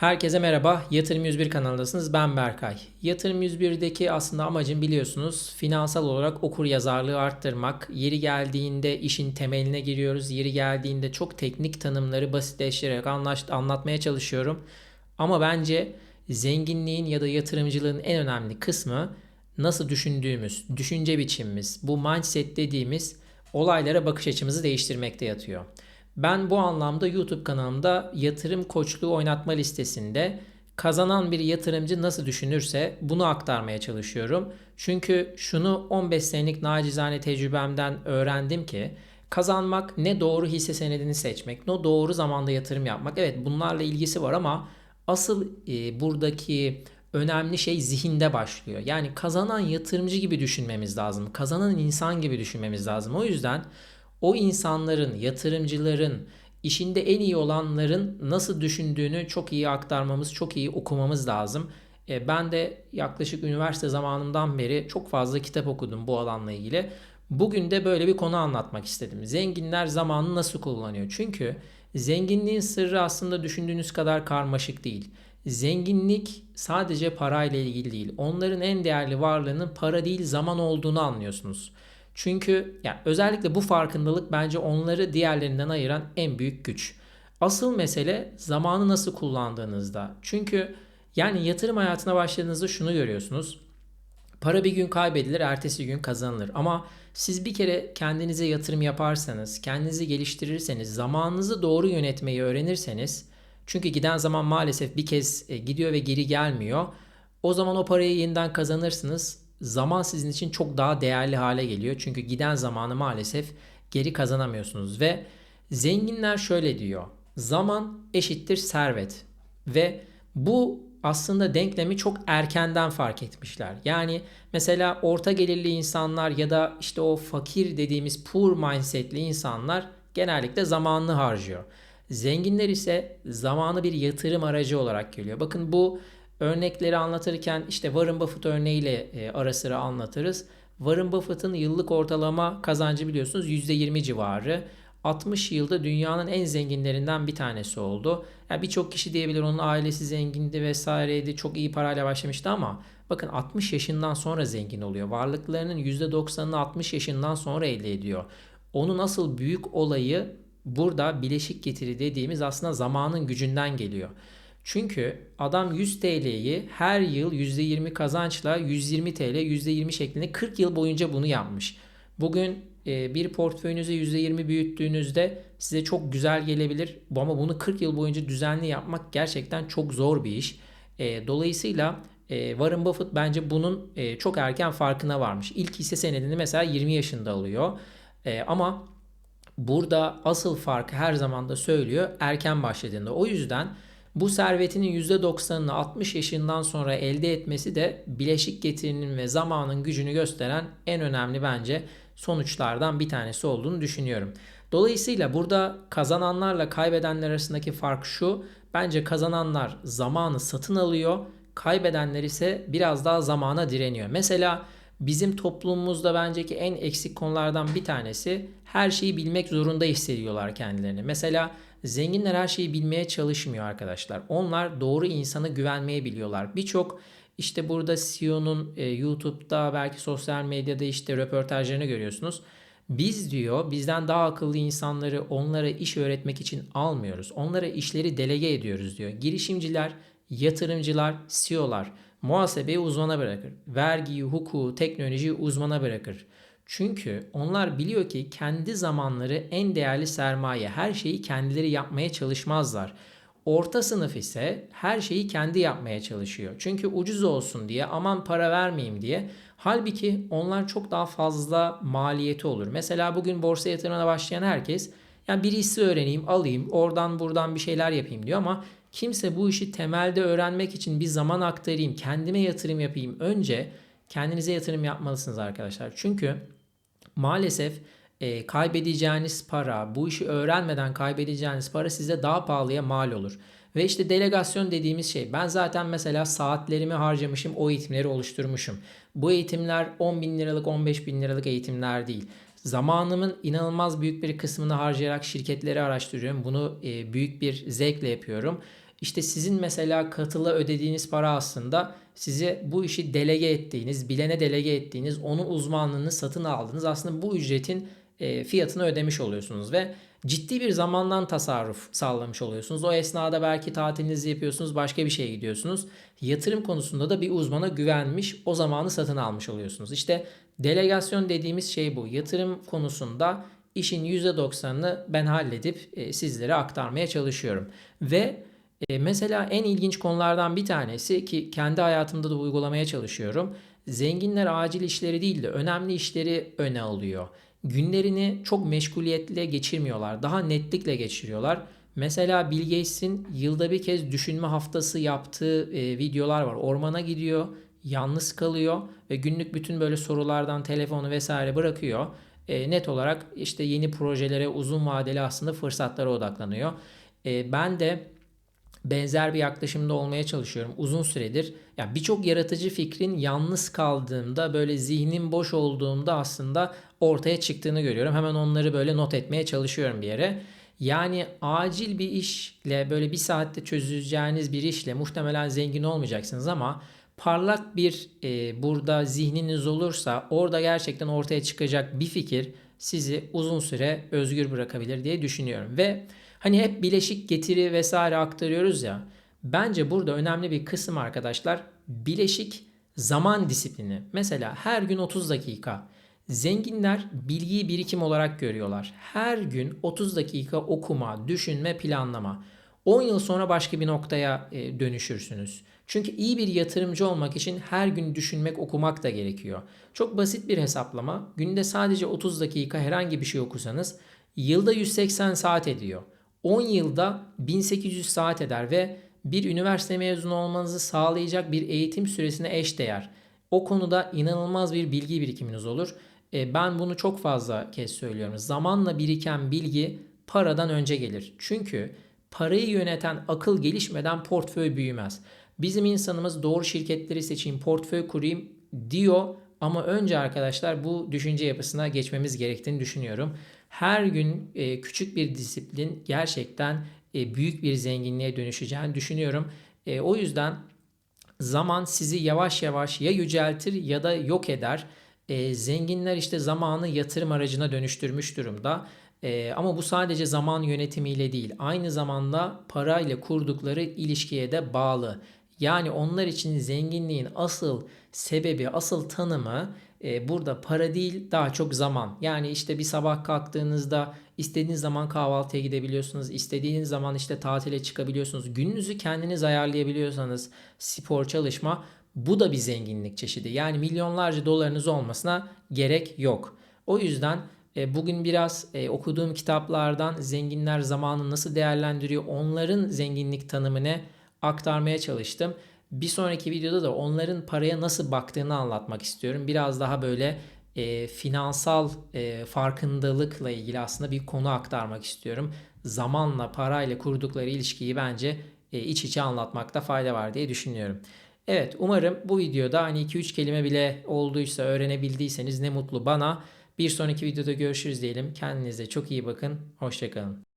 Herkese merhaba. Yatırım 101 kanalındasınız. Ben Berkay. Yatırım 101'deki aslında amacım biliyorsunuz finansal olarak okur yazarlığı arttırmak. Yeri geldiğinde işin temeline giriyoruz. Yeri geldiğinde çok teknik tanımları basitleştirerek anlaş- anlatmaya çalışıyorum. Ama bence zenginliğin ya da yatırımcılığın en önemli kısmı nasıl düşündüğümüz, düşünce biçimimiz, bu mindset dediğimiz olaylara bakış açımızı değiştirmekte yatıyor. Ben bu anlamda YouTube kanalımda yatırım koçluğu oynatma listesinde kazanan bir yatırımcı nasıl düşünürse bunu aktarmaya çalışıyorum. Çünkü şunu 15 senelik nacizane tecrübemden öğrendim ki kazanmak ne doğru hisse senedini seçmek, ne doğru zamanda yatırım yapmak. Evet bunlarla ilgisi var ama asıl e, buradaki önemli şey zihinde başlıyor. Yani kazanan yatırımcı gibi düşünmemiz lazım. Kazanan insan gibi düşünmemiz lazım. O yüzden o insanların, yatırımcıların, işinde en iyi olanların nasıl düşündüğünü çok iyi aktarmamız, çok iyi okumamız lazım. E, ben de yaklaşık üniversite zamanımdan beri çok fazla kitap okudum bu alanla ilgili. Bugün de böyle bir konu anlatmak istedim. Zenginler zamanı nasıl kullanıyor? Çünkü zenginliğin sırrı aslında düşündüğünüz kadar karmaşık değil. Zenginlik sadece parayla ilgili değil. Onların en değerli varlığının para değil zaman olduğunu anlıyorsunuz. Çünkü yani özellikle bu farkındalık bence onları diğerlerinden ayıran en büyük güç. Asıl mesele zamanı nasıl kullandığınızda. Çünkü yani yatırım hayatına başladığınızda şunu görüyorsunuz. Para bir gün kaybedilir, ertesi gün kazanılır. Ama siz bir kere kendinize yatırım yaparsanız, kendinizi geliştirirseniz, zamanınızı doğru yönetmeyi öğrenirseniz, çünkü giden zaman maalesef bir kez e, gidiyor ve geri gelmiyor. O zaman o parayı yeniden kazanırsınız zaman sizin için çok daha değerli hale geliyor. Çünkü giden zamanı maalesef geri kazanamıyorsunuz ve zenginler şöyle diyor. Zaman eşittir servet ve bu aslında denklemi çok erkenden fark etmişler. Yani mesela orta gelirli insanlar ya da işte o fakir dediğimiz poor mindsetli insanlar genellikle zamanını harcıyor. Zenginler ise zamanı bir yatırım aracı olarak görüyor. Bakın bu Örnekleri anlatırken işte Warren Buffett örneğiyle e, ara sıra anlatırız. Warren Buffett'ın yıllık ortalama kazancı biliyorsunuz %20 civarı. 60 yılda dünyanın en zenginlerinden bir tanesi oldu. Yani Birçok kişi diyebilir onun ailesi zengindi vesaireydi. Çok iyi parayla başlamıştı ama bakın 60 yaşından sonra zengin oluyor. Varlıklarının %90'ını 60 yaşından sonra elde ediyor. Onun asıl büyük olayı burada bileşik getiri dediğimiz aslında zamanın gücünden geliyor. Çünkü adam 100 TL'yi her yıl %20 kazançla 120 TL %20 şeklinde 40 yıl boyunca bunu yapmış. Bugün e, bir portföyünüzü %20 büyüttüğünüzde size çok güzel gelebilir. Ama bunu 40 yıl boyunca düzenli yapmak gerçekten çok zor bir iş. E, dolayısıyla e, Warren Buffett bence bunun çok erken farkına varmış. İlk hisse senedini mesela 20 yaşında alıyor. Ama burada asıl farkı her zaman da söylüyor erken başladığında. O yüzden bu servetinin %90'ını 60 yaşından sonra elde etmesi de bileşik getirinin ve zamanın gücünü gösteren en önemli bence sonuçlardan bir tanesi olduğunu düşünüyorum. Dolayısıyla burada kazananlarla kaybedenler arasındaki fark şu. Bence kazananlar zamanı satın alıyor, kaybedenler ise biraz daha zamana direniyor. Mesela bizim toplumumuzda bence ki en eksik konulardan bir tanesi her şeyi bilmek zorunda hissediyorlar kendilerini. Mesela Zenginler her şeyi bilmeye çalışmıyor arkadaşlar. Onlar doğru insana güvenmeye biliyorlar. Birçok işte burada CEO'nun e, YouTube'da belki sosyal medyada işte röportajlarını görüyorsunuz. Biz diyor bizden daha akıllı insanları onlara iş öğretmek için almıyoruz. Onlara işleri delege ediyoruz diyor. Girişimciler, yatırımcılar, CEO'lar muhasebeyi uzmana bırakır. Vergiyi, hukuku, teknolojiyi uzmana bırakır. Çünkü onlar biliyor ki kendi zamanları en değerli sermaye. Her şeyi kendileri yapmaya çalışmazlar. Orta sınıf ise her şeyi kendi yapmaya çalışıyor. Çünkü ucuz olsun diye aman para vermeyeyim diye. Halbuki onlar çok daha fazla maliyeti olur. Mesela bugün borsa yatırımına başlayan herkes yani bir hisse öğreneyim, alayım, oradan buradan bir şeyler yapayım diyor ama kimse bu işi temelde öğrenmek için bir zaman aktarayım, kendime yatırım yapayım. Önce kendinize yatırım yapmalısınız arkadaşlar. Çünkü maalesef e, kaybedeceğiniz para, bu işi öğrenmeden kaybedeceğiniz para size daha pahalıya mal olur. Ve işte delegasyon dediğimiz şey. Ben zaten mesela saatlerimi harcamışım, o eğitimleri oluşturmuşum. Bu eğitimler 10 bin liralık, 15 bin liralık eğitimler değil. Zamanımın inanılmaz büyük bir kısmını harcayarak şirketleri araştırıyorum. Bunu e, büyük bir zevkle yapıyorum. İşte sizin mesela katıla ödediğiniz para aslında size bu işi delege ettiğiniz, bilene delege ettiğiniz, onun uzmanlığını satın aldığınız aslında bu ücretin e, fiyatını ödemiş oluyorsunuz ve ciddi bir zamandan tasarruf sağlamış oluyorsunuz. O esnada belki tatilinizi yapıyorsunuz, başka bir şeye gidiyorsunuz. Yatırım konusunda da bir uzmana güvenmiş, o zamanı satın almış oluyorsunuz. İşte delegasyon dediğimiz şey bu. Yatırım konusunda işin %90'ını ben halledip e, sizlere aktarmaya çalışıyorum. Ve e, mesela en ilginç konulardan bir tanesi ki kendi hayatımda da uygulamaya çalışıyorum. Zenginler acil işleri değil de önemli işleri öne alıyor. Günlerini çok meşguliyetle geçirmiyorlar. Daha netlikle geçiriyorlar. Mesela Bill Gates'in yılda bir kez düşünme haftası yaptığı e, videolar var. Ormana gidiyor, yalnız kalıyor ve günlük bütün böyle sorulardan telefonu vesaire bırakıyor. E, net olarak işte yeni projelere, uzun vadeli aslında fırsatlara odaklanıyor. E, ben de benzer bir yaklaşımda olmaya çalışıyorum uzun süredir. Yani birçok yaratıcı fikrin yalnız kaldığımda böyle zihnim boş olduğumda aslında ortaya çıktığını görüyorum. Hemen onları böyle not etmeye çalışıyorum bir yere. Yani acil bir işle böyle bir saatte çözeceğiniz bir işle muhtemelen zengin olmayacaksınız ama parlak bir e, burada zihniniz olursa orada gerçekten ortaya çıkacak bir fikir sizi uzun süre özgür bırakabilir diye düşünüyorum. Ve hani hep bileşik getiri vesaire aktarıyoruz ya. Bence burada önemli bir kısım arkadaşlar bileşik zaman disiplini. Mesela her gün 30 dakika. Zenginler bilgiyi birikim olarak görüyorlar. Her gün 30 dakika okuma, düşünme, planlama. 10 yıl sonra başka bir noktaya e, dönüşürsünüz. Çünkü iyi bir yatırımcı olmak için her gün düşünmek, okumak da gerekiyor. Çok basit bir hesaplama. Günde sadece 30 dakika herhangi bir şey okusanız yılda 180 saat ediyor. 10 yılda 1800 saat eder ve bir üniversite mezunu olmanızı sağlayacak bir eğitim süresine eş değer. O konuda inanılmaz bir bilgi birikiminiz olur. E, ben bunu çok fazla kez söylüyorum. Zamanla biriken bilgi paradan önce gelir. Çünkü parayı yöneten akıl gelişmeden portföy büyümez. Bizim insanımız doğru şirketleri seçeyim, portföy kurayım diyor ama önce arkadaşlar bu düşünce yapısına geçmemiz gerektiğini düşünüyorum. Her gün e, küçük bir disiplin gerçekten e, büyük bir zenginliğe dönüşeceğini düşünüyorum. E, o yüzden zaman sizi yavaş yavaş ya yüceltir ya da yok eder. E, zenginler işte zamanı yatırım aracına dönüştürmüş durumda. E, ama bu sadece zaman yönetimiyle değil, aynı zamanda parayla kurdukları ilişkiye de bağlı. Yani onlar için zenginliğin asıl sebebi, asıl tanımı e, burada para değil daha çok zaman. Yani işte bir sabah kalktığınızda istediğiniz zaman kahvaltıya gidebiliyorsunuz. istediğiniz zaman işte tatile çıkabiliyorsunuz. Gününüzü kendiniz ayarlayabiliyorsanız spor çalışma bu da bir zenginlik çeşidi. Yani milyonlarca dolarınız olmasına gerek yok. O yüzden e, bugün biraz e, okuduğum kitaplardan zenginler zamanı nasıl değerlendiriyor, onların zenginlik tanımını aktarmaya çalıştım. Bir sonraki videoda da onların paraya nasıl baktığını anlatmak istiyorum. Biraz daha böyle e, finansal e, farkındalıkla ilgili aslında bir konu aktarmak istiyorum. Zamanla, parayla kurdukları ilişkiyi bence e, iç içe anlatmakta fayda var diye düşünüyorum. Evet umarım bu videoda hani 2-3 kelime bile olduysa öğrenebildiyseniz ne mutlu bana. Bir sonraki videoda görüşürüz diyelim. Kendinize çok iyi bakın. Hoşçakalın.